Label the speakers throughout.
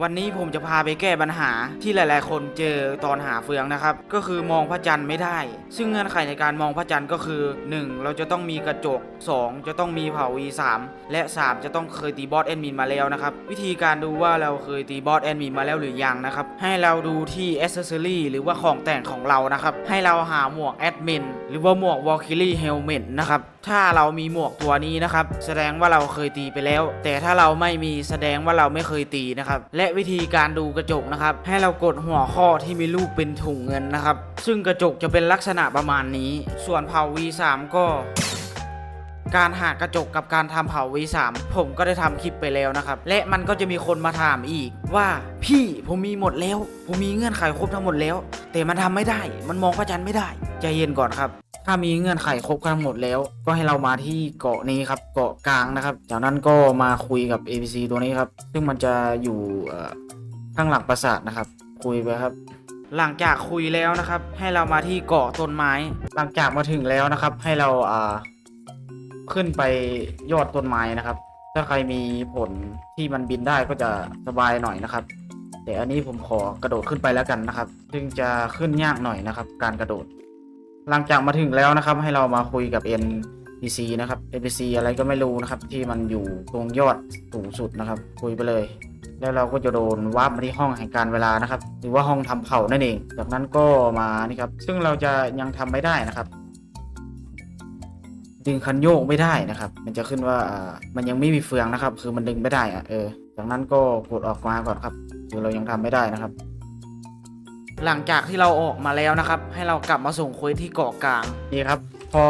Speaker 1: วันนี้ผมจะพาไปแก้ปัญหาที่หลายๆ คนเจอตอนหาเฟืองนะครับ ก็คือมองพระจันทร์ไม่ได้ ซึ่งเงื่อนไขในการมองพระจันทร์ก็คือ 1. เราจะต้องมีกระจก 2. จะต้องมีเผา V3 และ 3 จะต้องเคยตีบอสแอดมินมาแล้วนะครับ วิธีการดูว่าเราเคยตีบอสแอดมินมาแล้วหรือยังนะครับ ให้เราดูที่อ c เซอรี่หรือว่าของแต่งของเรานะครับ ให้เราหาหมวกแอดมินหรือว่าหมวกวอลคิลี่เฮลเมตนะครับ ถ้าเรามีหมวกตัวนี้นะครับ แสดงว่าเราเคยตีไปแล้ว แต่ถ้าเราไม่มีแสดงว่าเราไม่เคยตีนะครับ และวิธีการดูกระจกนะครับ ให้เรากดหัวข้อที่มีรูปเป็นถุงเงินนะครับ ซึ่งกระจกจะเป็นลักษณะประมาณนี้ ส่วนเผา V3 ก็การหากระจกกับการทำเผา V3 ผมก็ได้ทำคลิปไปแล้วนะครับ และมันก็จะมีคนมาถามอีกว่าพี่ผมมีหมดแล้ว ผมมีเงื่อนไขครบทั้งหมดแล้ว แต่มันทำไม่ได้ มันมองพระจันทร์ไม่ได้ใจเย็นก่อนครับ ถ้ามีเงื่อนไขครบทั้งหมดแล้ว ก็ให้เรามาที่เกาะนี้ครับ เกาะกลางนะครับ จากนั้นก็มาคุยกับ ABC ตัวนี้ครับ ซึ่งมันจะอยู่ข้างหลังปราสาทนะครับ คุยไปครับหลังจากคุยแล้วนะครับ ให้เรามาที่เกาะต้นไม้ หลังจากมาถึงแล้วนะครับ ให้เราอ่าขึ้นไปยอดต้นไม้นะครับ ถ้าใครมีผลที่มันบินได้ก็จะสบายหน่อยนะครับ แต่อันนี้ผมขอกระโดดขึ้นไปแล้วกันนะครับ ซึ่งจะขึ้นยากหน่อยนะครับ การกระโดด หลังจากมาถึงแล้วนะครับ ให้เรามาคุยกับ NPC นะครับ NPC อะไรก็ไม่รู้นะครับ ที่มันอยู่ตรงยอดสูงสุดนะครับ คุยไปเลย แล้วเราก็จะโดนวาร์ปมาที่ห้องแห่งการเวลานะครับ หรือว่าห้องทำเผานั่นเอง จากนั้นก็มานี่ครับ ซึ่งเราจะยังทำไม่ได้นะครับ ดึงคันโยกไม่ได้นะครับ มันจะขึ้นว่าอ่ามันยังไม่มีเฟืองนะครับ คือมันดึงไม่ได้อะเออจากนั้นก็กดออกมาก่อนครับ คือเรายังทำไม่ได้นะครับ หลังจากที่เราออกมาแล้วนะครับ ให้เรากลับมาส่งเควสที่เกาะกลางนี่ครับ พอ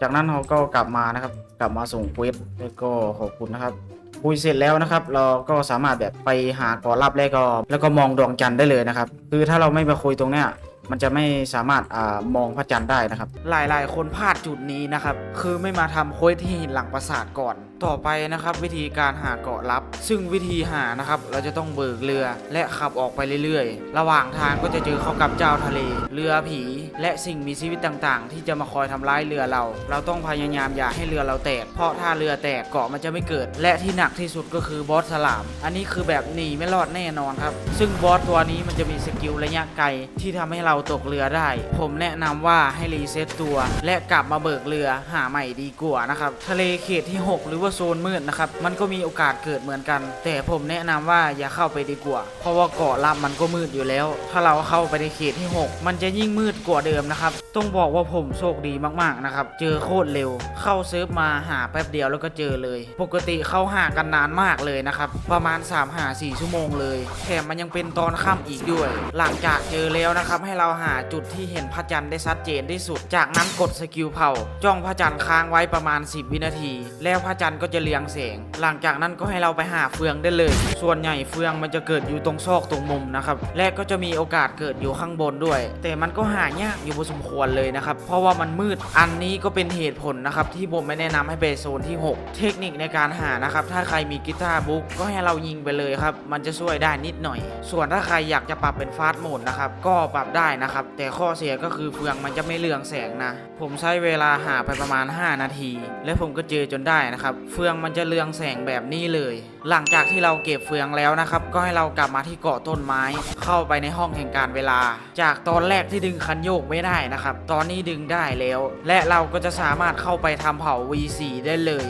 Speaker 1: จากนั้นเขาก็กลับมานะครับ กลับมาส่งเควสแล้วก็ขอบคุณนะครับคุยเสร็จแล้วนะครับ เราก็สามารถแบบไปหาเกาะลับแล้วก็แล้วก็มองดวงจันทร์ได้เลยนะครับ คือถ้าเราไม่มาคุยตรงเนี้ย มันจะไม่สามารถอมองพระจันทร์ได้นะครับ หลายๆ คนพลาดจุดนี้นะครับ คือไม่มาทำโค้ดที่หินหลังปราสาทก่อน ต่อไปนะครับ วิธีการหาเกาะลับ ซึ่งวิธีหานะครับ เราจะต้องเบิกเรือและขับออกไปเรื่อยๆ ระหว่างทางก็จะเจอเข้ากับเจ้าทะเล เรือผี และสิ่งมีชีวิตต่างๆ ที่จะมาคอยทำร้ายเรือเรา เราต้องพยายามอย่าให้เรือเราแตก เพราะถ้าเรือแตกเกาะมันจะไม่เกิด และที่หนักที่สุดก็คือบอสสลาม อันนี้คือแบบหนีไม่รอดแน่นอนครับ ซึ่งบอสตัวนี้มันจะมีสกิลระยะไกลที่ทำให้เราตกเรือได้ ผมแนะนำว่าให้รีเซ็ตตัว และกลับมาเบิกเรือหาใหม่ดีกว่านะครับทะเลเขตที่ 6 หรือว่าโซนมืดนะครับมันก็มีโอกาสเกิดเหมือนกัน แต่ผมแนะนำว่าอย่าเข้าไปดีกว่า เพราะว่าเกาะลับมันก็มืดอยู่แล้ว ถ้าเราเข้าไปในเขตที่ 6 มันจะยิ่งมืด กว่าเดิมนะครับ ต้องบอกว่าผมโชคดีมากๆนะครับ เจอโคตรเร็ว เข้าเซิร์ฟมาหาแป๊บเดียวแล้วก็เจอเลย ปกติเข้าหากันนานมากเลยนะครับ ประมาณ3หา4ชั่วโมงเลย แถมมันยังเป็นตอนค่ำอีกด้วย หลังจากเจอแล้วนะครับให้เราหาจุดที่เห็นพระจันทร์ได้ชัดเจนที่สุด จากนั้นกดสกิลเผา จ้องพระจันทร์ค้างไว้ประมาณ 10 วินาที แล้วพระจันทร์ก็จะเรียงแสง หลังจากนั้นก็ให้เราไปหาเฟืองได้เลย ส่วนใหญ่เฟืองมันจะเกิดอยู่ตรงซอกตรงมุมนะครับ และก็จะมีโอกาสเกิดอยู่ข้างบนด้วย แต่มันก็หายากอยู่พอสมควรเลยนะครับ เพราะว่ามันมืดอันนี้ก็เป็นเหตุผลนะครับ ที่ผมไม่แนะนำให้ไปโซนที่ 6 เทคนิคในการหานะครับ ถ้าใครมีกีตาร์บุ๊กก็ให้เรายิงไปเลยครับ มันจะช่วยได้นิดหน่อย ส่วนถ้าใครอยากจะปรับเป็นฟาสต์โหมดนะครับก็ปรับได้นะครับ แต่ข้อเสียก็คือเฟืองมันจะไม่เรืองแสงนะ ผมใช้เวลาหาไปประมาณ 5 นาที และผมก็เจอจนได้นะครับ เฟืองมันจะเรืองแสงแบบนี้เลย หลังจากที่เราเก็บเฟืองแล้วนะครับก็ให้เรากลับมาที่เกาะต้นไม้ เข้าไปในห้องแห่งการเวลา จากตอนแรกที่ดึงคันโยโยกไม่ได้นะครับ ตอนนี้ดึงได้แล้ว และเราก็จะสามารถเข้าไปทำเผา V4 ได้เลย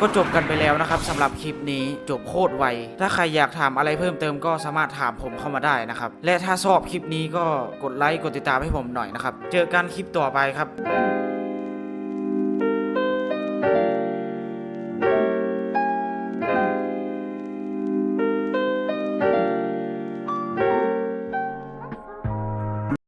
Speaker 1: ก็จบกันไปแล้วนะครับสำหรับคลิปนี้จบโคตรไว ถ้าใครอยากถามอะไรเพิ่มเติมก็สามารถถามผมเข้ามาได้นะครับ และถ้าชอบคลิปนี้ก็กดไลค์กดติดตามให้ผมหน่อยนะครับ เจอกันคลิปต่อไปครับ